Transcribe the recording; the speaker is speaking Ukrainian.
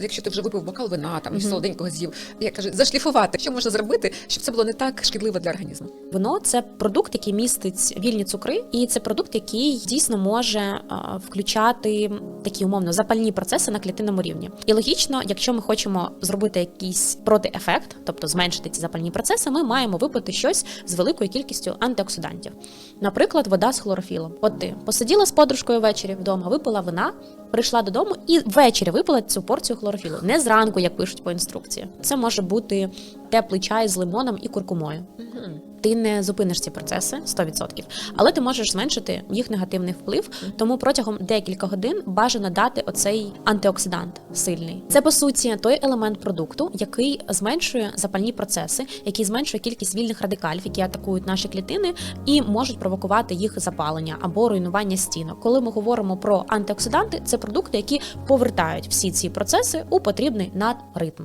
якщо ти вже випив бокал вина там і солоденького з'їв, як каже, зашліфувати, що можна зробити, щоб це було не так шкідливо для організму. Вино це продукт, який містить вільні цукри, і це продукт, який дійсно може е, включати такі умовно запальні процеси на клітинному рівні. І логічно, якщо ми хочемо зробити якийсь протиефект, тобто зменшити ці запальні процеси, ми маємо випити щось з великою кількістю антиоксидантів. Наприклад, вода з хлорофілом. От ти посиділа з подружкою ввечері вдома, випила вина, прийшла додому і ввечері випила цю порцію хлорофілу. Не зранку, як пишуть по інструкції. Це може бути теплий чай з лимоном і куркумою. Ти не зупиниш ці процеси 100%, але ти можеш зменшити їх негативний вплив. Тому протягом декілька годин бажано дати оцей антиоксидант сильний. Це по суті той елемент продукту, який зменшує запальні процеси, який зменшує кількість вільних радикалів, які атакують наші клітини, і можуть провокувати їх запалення або руйнування стінок. Коли ми говоримо про антиоксиданти, це продукти, які повертають всі ці процеси у потрібний нам ритм.